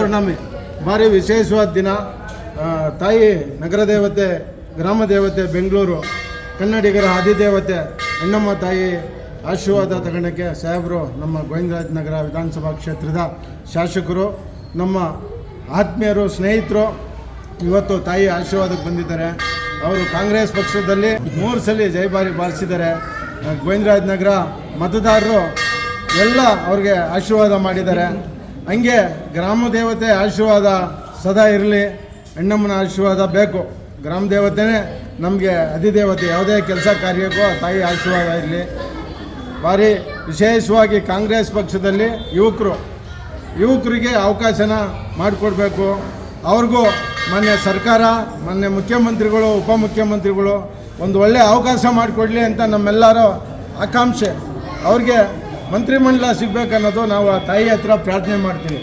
ಪೌರ್ಣಮಿ. ಭಾರಿ ವಿಶೇಷವಾದ ದಿನ. ತಾಯಿ ನಗರ ದೇವತೆ ಗ್ರಾಮ ದೇವತೆ ಬೆಂಗಳೂರು, ಕನ್ನಡಿಗರ ಆದಿದೇವತೆ ಹೆಣ್ಣಮ್ಮ ತಾಯಿ ಆಶೀರ್ವಾದ ತಗೊಳ್ಳೋಕ್ಕೆ ಸಾಹೇಬರು, ನಮ್ಮ ಗೋವಿಂದರಾಜನಗರ ವಿಧಾನಸಭಾ ಕ್ಷೇತ್ರದ ಶಾಸಕರು, ನಮ್ಮ ಆತ್ಮೀಯರು, ಸ್ನೇಹಿತರು, ಇವತ್ತು ತಾಯಿ ಆಶೀರ್ವಾದಕ್ಕೆ ಬಂದಿದ್ದಾರೆ. ಅವರು ಕಾಂಗ್ರೆಸ್ ಪಕ್ಷದಲ್ಲಿ ಮೂರು ಸಲ ಜೈಬಾರಿ ಬಾರಿಸಿದ್ದಾರೆ. ಗೋವಿಂದರಾಜ ನಗರ ಮತದಾರರು ಎಲ್ಲ ಅವ್ರಿಗೆ ಆಶೀರ್ವಾದ ಮಾಡಿದ್ದಾರೆ. ಹಂಗೆ ಗ್ರಾಮ ದೇವತೆ ಆಶೀರ್ವಾದ ಸದಾ ಇರಲಿ, ಹೆಣ್ಣಮ್ಮನ ಆಶೀರ್ವಾದ ಬೇಕು. ಗ್ರಾಮ ದೇವತೆನೇ ನಮಗೆ ಅಧಿದೇವತೆ, ಯಾವುದೇ ಕೆಲಸ ಕಾರ್ಯಕ್ಕೂ ತಾಯಿ ಆಶೀರ್ವಾದ ಇರಲಿ. ಭಾರಿ ವಿಶೇಷವಾಗಿ ಕಾಂಗ್ರೆಸ್ ಪಕ್ಷದಲ್ಲಿ ಯುವಕರು, ಯುವಕರಿಗೆ ಅವಕಾಶನ ಮಾಡಿಕೊಡ್ಬೇಕು. ಅವ್ರಿಗೂ ಮೊನ್ನೆ ಸರ್ಕಾರ ಮೊನ್ನೆ ಮುಖ್ಯಮಂತ್ರಿಗಳು, ಉಪಮುಖ್ಯಮಂತ್ರಿಗಳು ಒಂದು ಒಳ್ಳೆಯ ಅವಕಾಶ ಮಾಡಿಕೊಡ್ಲಿ ಅಂತ ನಮ್ಮೆಲ್ಲರ ಆಕಾಂಕ್ಷೆ. ಅವ್ರಿಗೆ ಮಂತ್ರಿಮಂಡಲ ಸಿಗ್ಬೇಕನ್ನೋದು ನಾವು ಆ ತಾಯಿ ಹತ್ರ ಪ್ರಾರ್ಥನೆ ಮಾಡ್ತೀವಿ.